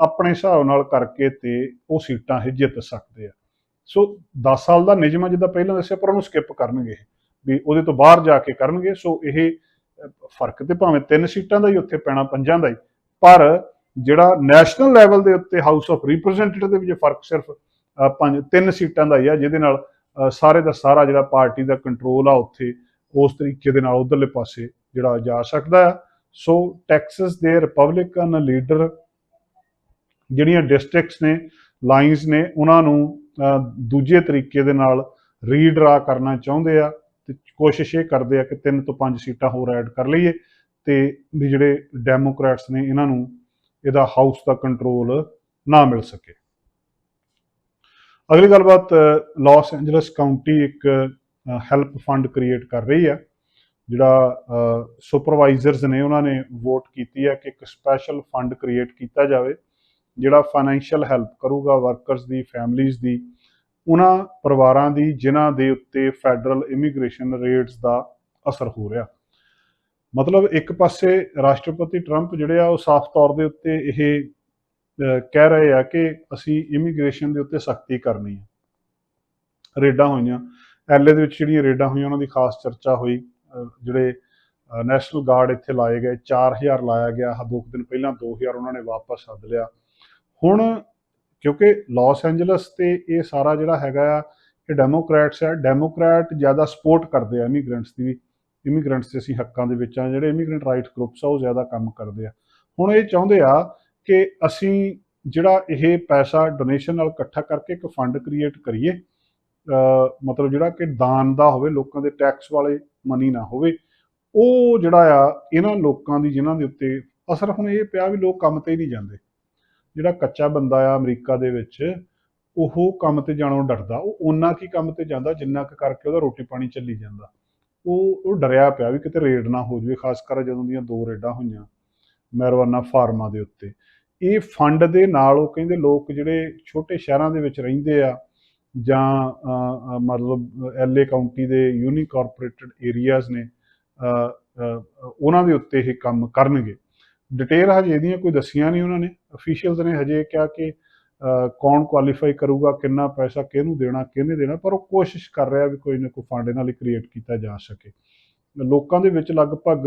ਆਪਣੇ ਹਿਸਾਬ ਨਾਲ ਕਰਕੇ ਤੇ ਉਹ ਸੀਟਾਂ ਇਹ ਜਿੱਤ ਸਕਦੇ ਆ। ਸੋ 10 ਸਾਲ ਦਾ ਨਿਯਮ ਆ ਜਿੱਦਾਂ ਪਹਿਲਾਂ ਦੱਸਿਆ ਪਰ ਉਹਨੂੰ ਸਕਿਪ ਕਰਨਗੇ ਇਹ, ਵੀ ਉਹਦੇ ਤੋਂ ਬਾਹਰ ਜਾ ਕੇ ਕਰਨਗੇ ਸੋ ਇਹ ਫ਼ਰਕ ਤੇ ਭਾਵੇਂ ਤਿੰਨ ਸੀਟਾਂ ਦਾ ਹੀ ਉੱਥੇ ਪੈਣਾ ਪੰਜਾਂ ਦਾ ਹੀ ਪਰ ਜਿਹੜਾ ਨੈਸ਼ਨਲ ਲੈਵਲ ਦੇ ਉੱਤੇ ਹਾਊਸ ਆਫ ਰਿਪਰੈਜ਼ੈਂਟੇਟਿਵ ਦੇ ਵਿੱਚ ਫ਼ਰਕ ਸਿਰਫ ਪੰਜ ਤਿੰਨ ਸੀਟਾਂ ਦਾ ਹੀ ਆ ਜਿਹਦੇ ਨਾਲ ਸਾਰੇ ਦਾ ਸਾਰਾ ਜਿਹੜਾ ਪਾਰਟੀ ਦਾ ਕੰਟਰੋਲ ਆ ਉੱਥੇ ਉਸ ਤਰੀਕੇ ਦੇ ਨਾਲ ਉਧਰਲੇ ਪਾਸੇ ਜਿਹੜਾ ਜਾ ਸਕਦਾ ਆ। ਸੋ ਟੈਕਸਸ ਦੇ ਰਿਪਬਲਿਕਨ ਲੀਡਰ ਜਿਹੜੀਆਂ ਡਿਸਟ੍ਰਿਕਟਸ ਨੇ ਲਾਈਨਸ ਨੇ ਉਹਨਾਂ ਨੂੰ ਅ, ਦੂਜੇ ਤਰੀਕੇ ਦੇ ਨਾਲ ਰੀਡਰਾ ਕਰਨਾ ਚਾਹੁੰਦੇ ਆ। ਤੇ ਕੋਸ਼ਿਸ਼ ਇਹ ਕਰਦੇ ਆ ਕਿ ਤਿੰਨ ਤੋਂ ਪੰਜ ਸੀਟਾਂ ਹੋਰ ਐਡ ਕਰ ਲਈਏ ਤੇ ਵੀ ਜਿਹੜੇ ਡੈਮੋਕ੍ਰੈਟਸ ਨੇ ਇਹਨਾਂ ਨੂੰ ਇਹਦਾ ਹਾਊਸ ਦਾ ਕੰਟਰੋਲ ਨਾ ਮਿਲ ਸਕੇ। ਅਗਲੀ ਗੱਲਬਾਤ ਲਾਸ ਐਂਜਲਸ ਕਾਉਂਟੀ ਇੱਕ ਹੈਲਪ ਫੰਡ ਕ੍ਰੀਏਟ ਕਰ ਰਹੀ ਹੈ ਜਿਹੜਾ ਸੁਪਰਵਾਈਜ਼ਰਸ ਨੇ ਉਹਨਾਂ ਨੇ ਵੋਟ ਕੀਤੀ ਹੈ ਕਿ ਇੱਕ ਸਪੈਸ਼ਲ ਫੰਡ ਕ੍ਰੀਏਟ ਕੀਤਾ ਜਾਵੇ, ਜਿਹੜਾ ਫਾਈਨੈਂਸ਼ੀਅਲ ਹੈਲਪ ਕਰੂਗਾ ਵਰਕਰਸ ਦੀ ਫੈਮਲੀਆਂ ਦੀ ਉਹਨਾਂ ਪਰਿਵਾਰਾਂ ਦੀ, ਜਿਨ੍ਹਾਂ ਦੇ ਉੱਤੇ ਫੈਡਰਲ ਇਮੀਗ੍ਰੇਸ਼ਨ ਰੇਟਸ ਦਾ ਅਸਰ ਹੋ ਰਿਹਾ। ਮਤਲਬ ਇੱਕ ਪਾਸੇ ਰਾਸ਼ਟਰਪਤੀ ਟਰੰਪ ਜਿਹੜੇ ਆ, ਉਹ ਸਾਫ਼ ਤੌਰ ਦੇ ਉੱਤੇ ਇਹ ਕਹਿ ਰਹੇ ਆ ਕਿ ਅਸੀਂ ਇਮੀਗ੍ਰੇਸ਼ਨ ਦੇ ਉੱਤੇ ਸਖਤੀ ਕਰਨੀ ਹੈ ਰੇਡਾਂ ਹੋਈਆਂ। ਐਲਏ ਦੇ ਵਿੱਚ ਜਿਹੜੀਆਂ ਰੇਡਾਂ ਹੋਈਆਂ, ਉਹਨਾਂ ਦੀ ਖਾਸ ਚਰਚਾ ਹੋਈ। ਜਿਹੜੇ ਨੈਸ਼ਨਲ ਗਾਰਡ ਇੱਥੇ ਲਾਏ ਗਏ। 4000 ਲਾਇਆ ਗਿਆ। ਹ- ਦੋ ਕੁ ਦਿਨ ਪਹਿਲਾਂ 2000 ਉਹਨਾਂ ਨੇ ਵਾਪਸ ਸੱਦ ਲਿਆ। ਹੁਣ ਕਿਉਂਕਿ ਲਾਸ ਐਂਜਲਸ ਤੇ ਇਹ ਸਾਰਾ ਜਿਹੜਾ ਹੈਗਾ ਆ, ਇਹ ਡੈਮੋਕ੍ਰੈਟਸ ਆ ਡੈਮੋਕ੍ਰੈਟ ਜ਼ਿਆਦਾ ਸਪੋਰਟ ਕਰਦੇ ਆ ਇਮੀਗ੍ਰੈਂਟਸ ਦੀ ਵੀ। ਇਮੀਗ੍ਰੈਂਟਸ ਦੇ ਅਸੀਂ ਹੱਕਾਂ ਦੇ ਵਿੱਚ ਆ, ਜਿਹੜੇ ਇਮੀਗ੍ਰੈਂਟ ਰਾਈਟ ਗਰੁੱਪਸ ਆ, ਉਹ ਜ਼ਿਆਦਾ ਕੰਮ ਕਰਦੇ ਆ। ਹੁਣ ਇਹ ਚਾਹੁੰਦੇ ਆ ਕਿ ਅਸੀਂ ਜਿਹੜਾ ਇਹ ਪੈਸਾ ਡੋਨੇਸ਼ਨ ਨਾਲ ਇਕੱਠਾ ਕਰਕੇ ਇੱਕ ਫੰਡ ਕ੍ਰੀਏਟ ਕਰੀਏ ਮਤਲਬ ਜਿਹੜਾ ਕਿ ਦਾਨ ਦਾ ਹੋਵੇ, ਲੋਕਾਂ ਦੇ ਟੈਕਸ ਵਾਲੇ ਮਨੀ ਨਾ ਹੋਵੇ, ਉਹ ਜਿਹੜਾ ਆ, ਇਹਨਾਂ ਲੋਕਾਂ ਦੀ ਜਿਨ੍ਹਾਂ ਦੇ ਉੱਤੇ ਅਸਰ ਹੁਣ ਇਹ ਪਿਆ ਵੀ ਲੋਕ ਕੰਮ ਤੇ ਹੀ ਨਹੀਂ ਜਾਂਦੇ। ਜਿਹੜਾ ਕੱਚਾ ਬੰਦਾ ਆ ਅਮਰੀਕਾ ਦੇ ਵਿੱਚ ਉਹ ਕੰਮ ਤੇ ਜਾਣੋਂ ਡਰਦਾ। ਉਹ ਉਹਨਾਂ ਕੀ ਕੰਮ ਤੇ ਜਾਂਦਾ ਜਿੰਨਾ ਕੁ ਕਰਕੇ ਉਹਦਾ ਰੋਟੀ ਪਾਣੀ ਚੱਲੀ ਜਾਂਦਾ। ਉਹ ਉਹ ਡਰਿਆ ਪਿਆ ਵੀ ਕਿਤੇ ਰੇਡ ਨਾ ਹੋ ਜਾਵੇ ਖਾਸ ਕਰ ਜਦੋਂ ਦੀਆਂ ਦੋ ਰੇਡਾਂ ਹੋਈਆਂ ਮੈਰਵਾਨਾ ਫਾਰਮਾਂ ਦੇ ਉੱਤੇ। ਇਹ ਫੰਡ ਦੇ ਨਾਲ ਉਹ ਕਹਿੰਦੇ ਲੋਕ ਜਿਹੜੇ ਛੋਟੇ ਸ਼ਹਿਰਾਂ ਦੇ ਵਿੱਚ ਰਹਿੰਦੇ ਆ ਜਾਂ ਅ, ਅ, ਮਤਲਬ ਐਲਏ ਕਾਉਂਟੀ ਦੇ ਯੂਨੀ ਕਾਰਪੋਰੇਟਡ ਏਰੀਆਜ਼ ਨੇ ਉਹਨਾਂ ਦੇ ਉੱਤੇ ਇਹ ਕੰਮ ਕਰਨਗੇ। ਡਿਟੇਲ ਹਜੇ ਇਹਦੀਆਂ ਕੋਈ ਦੱਸੀਆਂ ਨਹੀਂ ਉਹਨਾਂ ਨੇ। ਅਫੀਸ਼ੀਅਲਸ ਨੇ ਹਜੇ ਕਿਹਾ ਕਿ ਕੌਣ ਕੁਆਲੀਫਾਈ ਕਰੂਗਾ, ਕਿੰਨਾ ਪੈਸਾ ਕਿਹਨੂੰ ਦੇਣਾ, ਕਿਹਨੇ ਦੇਣਾ, ਪਰ ਉਹ ਕੋਸ਼ਿਸ਼ ਕਰ ਰਿਹਾ ਵੀ ਕੋਈ ਨਾ ਕੋਈ ਫੰਡ ਇਹਨਾਂ ਲਈ ਕ੍ਰੀਏਟ ਕੀਤਾ ਜਾ ਸਕੇ। ਲੋਕਾਂ ਦੇ ਵਿੱਚ ਲਗਭਗ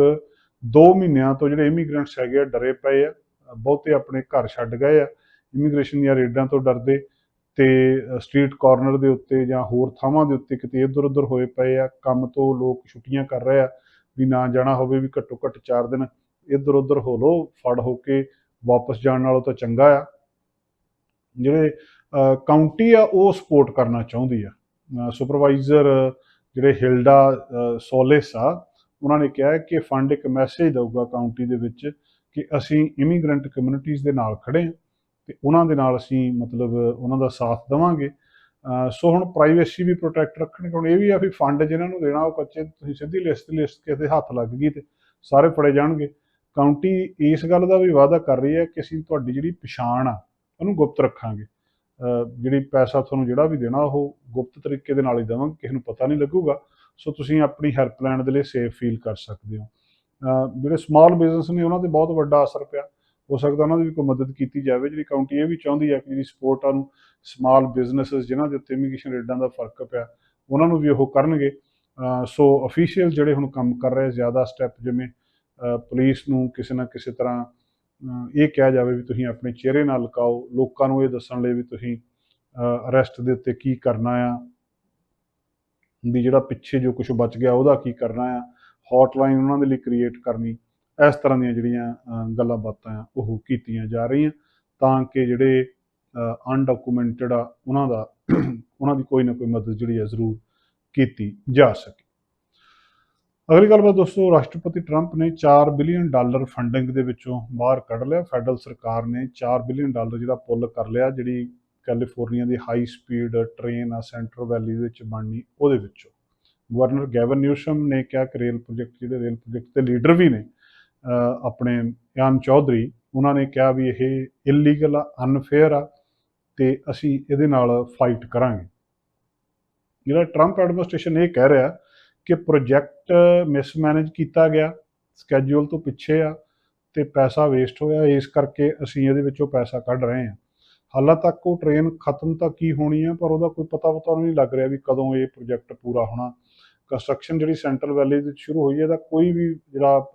2 ਮਹੀਨਿਆਂ ਤੋਂ ਜਿਹੜੇ ਇਮੀਗ੍ਰੈਂਟਸ ਹੈਗੇ ਆ, ਡਰੇ ਪਏ ਆ, ਬਹੁਤੇ ਆਪਣੇ ਘਰ ਛੱਡ ਗਏ ਆ। ਇਮੀਗ੍ਰੇਸ਼ਨ ਦੀਆਂ ਰੇਡਾਂ ਤੋਂ ਡਰਦੇ ਤੇ ਸਟਰੀਟ ਕਾਰਨਰ ਦੇ ਉੱਤੇ ਜਾਂ ਹੋਰ ਥਾਵਾਂ ਦੇ ਉੱਤੇ ਕਿਤੇ ਇੱਧਰ ਉੱਧਰ ਹੋਏ ਪਏ ਆ। ਕੰਮ ਤੋਂ ਲੋਕ ਛੁੱਟੀਆਂ ਕਰ ਰਹੇ ਆ, ਵੀ ਨਾ ਜਾਣਾ ਹੋਵੇ, ਵੀ ਘੱਟੋ ਘੱਟ 4 ਦਿਨ ਇੱਧਰ ਉੱਧਰ ਹੋ ਲੋ ਫੜ ਹੋ ਕੇ ਵਾਪਸ ਜਾਣ ਨਾਲੋਂ ਤਾਂ ਚੰਗਾ ਆ। ਜਿਹੜੇ ਕਾਉਂਟੀ ਆ, ਉਹ ਸਪੋਰਟ ਕਰਨਾ ਚਾਹੁੰਦੀ ਆ। ਸੁਪਰਵਾਈਜ਼ਰ ਜਿਹੜੇ ਹਿਲਡਾ ਸੋਲਿਸ ਆ, ਉਹਨਾਂ ਨੇ ਕਿਹਾ ਕਿ ਫੰਡ ਇੱਕ ਮੈਸੇਜ ਦੇਊਗਾ ਕਾਉਂਟੀ ਦੇ ਵਿੱਚ ਕਿ ਅਸੀਂ ਇਮੀਗ੍ਰੈਂਟ ਕਮਿਊਨਿਟੀਜ਼ ਦੇ ਨਾਲ ਖੜੇ ਹਾਂ ਤੇ ਉਹਨਾਂ ਦੇ ਨਾਲ ਅਸੀਂ ਮਤਲਬ ਉਹਨਾਂ ਦਾ ਸਾਥ ਦੇਵਾਂਗੇ। ਸੋ ਹੁਣ ਪ੍ਰਾਈਵੇਸੀ ਵੀ ਪ੍ਰੋਟੈਕਟ ਰੱਖਣਗੇ। ਹੁਣ ਇਹ ਵੀ ਆ ਵੀ ਫੰਡ ਜਿਹਨਾਂ ਨੂੰ ਦੇਣਾ ਉਹ ਕੱਚੇ ਤੁਸੀਂ ਸਿੱਧੀ ਲਿਸਟ ਲਿਸਟ ਕਿਸੇ ਦੇ ਹੱਥ ਲੱਗ ਗਈ ਤੇ ਸਾਰੇ ਫੜੇ ਜਾਣਗੇ। ਕਾਉਂਟੀ ਇਸ ਗੱਲ ਦਾ ਵੀ ਵਾਅਦਾ ਕਰ ਰਹੀ ਹੈ ਕਿ ਅਸੀਂ ਤੁਹਾਡੀ ਜਿਹੜੀ ਪਛਾਣ ਆ, ਉਹਨੂੰ ਗੁਪਤ ਰੱਖਾਂਗੇ। ਜਿਹੜੀ ਪੈਸਾ ਤੁਹਾਨੂੰ ਜਿਹੜਾ ਵੀ ਦੇਣਾ, ਉਹ ਗੁਪਤ ਤਰੀਕੇ ਦੇ ਨਾਲ ਹੀ ਦੇਵਾਂਗੇ, ਕਿਸੇ ਨੂੰ ਪਤਾ ਨਹੀਂ ਲੱਗੂਗਾ। ਸੋ ਤੁਸੀਂ ਆਪਣੀ ਹੈਲਪਲਾਈਨ ਦੇ ਲਈ ਸੇਫ ਫੀਲ ਕਰ ਸਕਦੇ ਹੋ। ਜਿਹੜੇ ਸਮਾਲ ਬਿਜ਼ਨਸ ਨੇ, ਉਹਨਾਂ ਤੇ ਬਹੁਤ ਵੱਡਾ ਅਸਰ ਪਿਆ। ਹੋ ਸਕਦਾ ਉਹਨਾਂ ਦੀ ਵੀ ਕੋਈ ਮਦਦ ਕੀਤੀ ਜਾਵੇ। ਜਿਹੜੀ ਕਾਉਂਟੀ ਇਹ ਵੀ ਚਾਹੁੰਦੀ ਹੈ ਕਿ ਜਿਹੜੀ ਸਪੋਰਟ ਆ ਨੂੰ ਸਮਾਲ ਬਿਜ਼ਨੈਸਸ ਜਿਨ੍ਹਾਂ ਦੇ ਉੱਤੇ ਇਮੀਗ੍ਰੇਸ਼ਨ ਰੇਟਾਂ ਦਾ ਫ਼ਰਕ ਪਿਆ, ਉਹਨਾਂ ਨੂੰ ਵੀ ਉਹ ਕਰਨਗੇ। ਸੋ ਅਫੀਸ਼ੀਅਲ ਜਿਹੜੇ ਹੁਣ ਕੰਮ ਕਰ ਰਹੇ ਜ਼ਿਆਦਾ ਸਟੈਪ ਜਿਵੇਂ ਪੁਲਿਸ ਨੂੰ ਕਿਸੇ ਨਾ ਕਿਸੇ ਤਰ੍ਹਾਂ ਇਹ ਕਿਹਾ ਜਾਵੇ ਵੀ ਤੁਸੀਂ ਆਪਣੇ ਚਿਹਰੇ ਨਾਲ ਲੁਕਾਓ, ਲੋਕਾਂ ਨੂੰ ਇਹ ਦੱਸਣ ਲਈ ਵੀ ਤੁਸੀਂ ਅਰੈਸਟ ਦੇ ਉੱਤੇ ਕੀ ਕਰਨਾ ਆ, ਵੀ ਜਿਹੜਾ ਪਿੱਛੇ ਜੋ ਕੁਝ ਬਚ ਗਿਆ ਉਹਦਾ ਕੀ ਕਰਨਾ ਆ ਹੌਟਲਾਈਨ ਉਹਨਾਂ ਦੇ ਲਈ ਕ੍ਰੀਏਟ ਕਰਨੀ, ਇਸ ਤਰ੍ਹਾਂ ਦੀਆਂ ਜਿਹੜੀਆਂ ਗੱਲਾਂ ਬਾਤਾਂ ਆ, ਉਹ ਕੀਤੀਆਂ ਜਾ ਰਹੀਆਂ, ਤਾਂ ਕਿ ਜਿਹੜੇ ਅਨਡਾਕੂਮੈਂਟਡ ਆ, ਉਹਨਾਂ ਦਾ, ਉਹਨਾਂ ਦੀ ਕੋਈ ਨਾ ਕੋਈ ਮਦਦ ਜਿਹੜੀ ਆ ਜ਼ਰੂਰ ਕੀਤੀ ਜਾ ਸਕੇ। ਅਗਲੀ ਗੱਲਬਾਤ ਦੋਸਤੋ, ਰਾਸ਼ਟਰਪਤੀ ਟਰੰਪ ਨੇ 4 ਬਿਲੀਅਨ ਡਾਲਰ ਫੰਡਿੰਗ ਦੇ ਵਿੱਚੋਂ ਬਾਹਰ ਕੱਢ ਲਿਆ। ਫੈਡਰਲ ਸਰਕਾਰ ਨੇ 4 ਬਿਲੀਅਨ ਡਾਲਰ ਜਿਹੜਾ ਪੁੱਲ ਕਰ ਲਿਆ, ਜਿਹੜੀ ਕੈਲੀਫੋਰਨੀਆ ਦੀ ਹਾਈ ਸਪੀਡ ਟ੍ਰੇਨ ਆ ਸੈਂਟਰਲ ਵੈਲੀ ਦੇ ਵਿੱਚ ਬਣਨੀ ਉਹਦੇ ਵਿੱਚੋਂ। ਗਵਰਨਰ ਗੈਵਨ ਨਿਊਸ਼ਮ ਨੇ ਕਿਹਾ ਕਿ ਰੇਲ ਪ੍ਰੋਜੈਕਟ ਜਿਹੜੇ ਰੇਲ ਪ੍ਰੋਜੈਕਟ ਦੇ ਲੀਡਰ ਵੀ ਨੇ ਆਪਣੇ ਯਾਨ ਚੌਧਰੀ, ਉਹਨਾਂ ਨੇ ਕਿਹਾ ਵੀ ਇਹ ਇਲੀਗਲ ਆ ਅਨਫੇਅਰ ਆ ਤੇ ਅਸੀਂ ਇਹਦੇ ਨਾਲ ਫਾਈਟ ਕਰਾਂਗੇ। ਜਿਹੜਾ ਟਰੰਪ ਐਡਮਿਨਿਸਟ੍ਰੇਸ਼ਨ ਇਹ ਕਹਿ ਰਿਹਾ ਕਿ ਪ੍ਰੋਜੈਕਟ ਮਿਸਮੈਨੇਜ ਕੀਤਾ ਗਿਆ ਸਕੇਜੂਲ ਤੋਂ ਪਿੱਛੇ ਆ ਤੇ ਪੈਸਾ ਵੇਸਟ ਹੋਇਆ, ਇਸ ਕਰਕੇ ਅਸੀਂ ਇਹਦੇ ਵਿੱਚੋਂ ਪੈਸਾ ਕੱਢ ਰਹੇ ਹਾਂ। ਹਾਲਾਂ ਤੱਕ ਉਹ ਟ੍ਰੇਨ ਖਤਮ ਤਾਂ ਕੀ ਹੋਣੀ ਹੈ ਪਰ ਉਹਦਾ ਕੋਈ ਪਤਾ ਪਤਾ ਨਹੀਂ ਲੱਗ ਰਿਹਾ ਵੀ ਕਦੋਂ ਇਹ ਪ੍ਰੋਜੈਕਟ ਪੂਰਾ ਹੋਣਾ। ਕੰਸਟਰਕਸ਼ਨ ਜਿਹੜੀ ਸੈਂਟਰਲ ਵੈਲੀ ਦੇ ਸ਼ੁਰੂ ਹੋਈ ਹੈ ਦਾ ਕੋਈ ਵੀ ਜਿਹੜਾ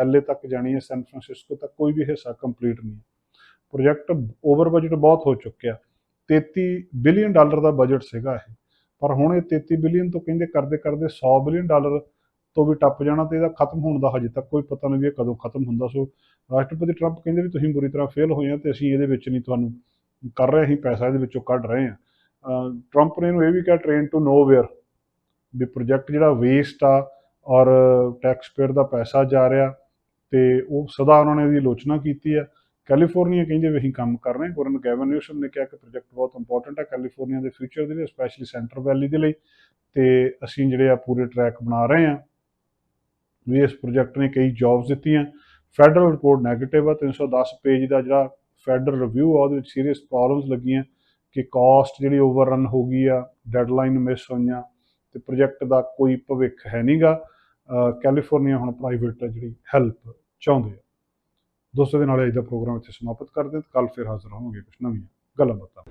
ਐਲਏ ਤੱਕ ਜਾਣੀ ਹੈ ਸੈਨ ਫਰਾਂਸਿਸਕੋ ਤੱਕ ਕੋਈ ਵੀ ਹਿੱਸਾ ਕੰਪਲੀਟ ਨਹੀਂ ਪ੍ਰੋਜੈਕਟ ਓਵਰ ਬਜਟ ਬਹੁਤ ਹੋ ਚੁੱਕਿਆ। 33 ਬਿਲੀਅਨ ਡਾਲਰ ਦਾ ਬਜਟ ਸੀਗਾ ਇਹ। ਪਰ ਹੁਣ ਇਹ 33 ਬਿਲੀਅਨ ਤੋਂ ਕਹਿੰਦੇ ਕਰਦੇ ਕਰਦੇ 100 ਬਿਲੀਅਨ ਡਾਲਰ ਤੋਂ ਵੀ ਟੱਪ ਜਾਣਾ ਤੇ ਇਹਦਾ ਖਤਮ ਹੋਣ ਦਾ ਹਜੇ ਤੱਕ ਕੋਈ ਪਤਾ ਨਹੀਂ ਵੀ ਇਹ ਕਦੋਂ ਖਤਮ ਹੁੰਦਾ। ਸੋ ਰਾਸ਼ਟਰਪਤੀ ਟਰੰਪ ਕਹਿੰਦੇ ਵੀ ਤੁਸੀਂ ਬੁਰੀ ਤਰ੍ਹਾਂ ਫੇਲ ਹੋਏ ਆ ਤੇ ਅਸੀਂ ਇਹਦੇ ਵਿੱਚ ਨਹੀਂ ਤੁਹਾਨੂੰ ਕਰ ਰਹੇ, ਅਸੀਂ ਪੈਸਾ ਇਹਦੇ ਵਿੱਚੋਂ ਕੱਢ ਰਹੇ ਹਾਂ ਟਰੰਪ ਨੇ ਇਹਨੂੰ ਇਹ ਵੀ ਕਿਹਾ ਟ੍ਰੇਨ ਟੂ ਨੋਵੇਅਰ ਵੀ ਪ੍ਰੋਜੈਕਟ ਜਿਹੜਾ ਵੇਸਟ ਆ ਔਰ ਟੈਕਸ ਪੇਅਰ ਦਾ ਪੈਸਾ ਜਾ ਰਿਹਾ ਤੇ ਉਹ ਸਦਾ ਉਹਨਾਂ ਨੇ ਇਹਦੀ ਆਲੋਚਨਾ ਕੀਤੀ ਆ। ਕੈਲੀਫੋਰਨੀਆ ਕਹਿੰਦੇ ਵੀ ਅਸੀਂ ਕੰਮ ਕਰ ਰਹੇ ਹਾਂ। ਗਵਰਨਰ ਗੈਵਨ ਨਿਊਸਮ ਨੇ ਕਿਹਾ ਕਿ ਪ੍ਰੋਜੈਕਟ ਬਹੁਤ ਇੰਪੋਰਟੈਂਟ ਹੈ ਕੈਲੀਫੋਰਨੀਆ ਦੇ ਫਿਊਚਰ ਦੇ ਲਈ ਸਪੈਸ਼ਲੀ ਸੈਂਟਰ ਵੈਲੀ ਦੇ ਲਈ। ਤੇ ਅਸੀਂ ਜਿਹੜੇ ਆ ਪੂਰੇ ਟਰੈਕ ਬਣਾ ਰਹੇ ਹਾਂ। ਵੀ ਇਸ ਪ੍ਰੋਜੈਕਟ ਨੇ ਕਈ ਜੌਬਸ ਦਿੱਤੀਆਂ। ਫੈਡਰਲ ਰਿਪੋਰਟ 네ਗੇਟਿਵ ਆ 310 ਪੇਜ ਦਾ ਜਿਹੜਾ ਫੈਡਰਲ ਰਿਵਿਊ ਆ, ਉਹਦੇ ਵਿੱਚ ਸੀਰੀਅਸ ਪ੍ਰੋਬਲਮਸ ਲੱਗੀਆਂ ਕਿ ਕਾਸਟ ਜਿਹੜੀ ਓਵਰਰਨ ਹੋ ਗਈ ਆ ਡੈਡਲਾਈਨ ਮਿਸ ਹੋਈਆਂ, ਤੇ ਪ੍ਰੋਜੈਕਟ ਦਾ ਕੋਈ ਭਵਿੱਖ ਹੈ ਨਹੀਂਗਾ ਕੈਲੀਫੋਰਨੀਆ ਹੁਣ ਪ੍ਰਾਈਵੇਟ ਜਿਹੜੀ ਹੈਲਪ ਚਾਹੁੰਦੇ ਆ। ਦੋਸਤੋ ਦੇ ਨਾਲ ਅੱਜ ਦਾ ਪ੍ਰੋਗਰਾਮ ਇੱਥੇ ਸਮਾਪਤ ਕਰਦੇ ਹਾਂ ਕੱਲ ਫਿਰ ਹਾਜ਼ਰ ਹੋਵਾਂਗੇ ਕੁਝ ਨਵੀਆਂ ਗੱਲਾਂ ਬਾਤਾਂ।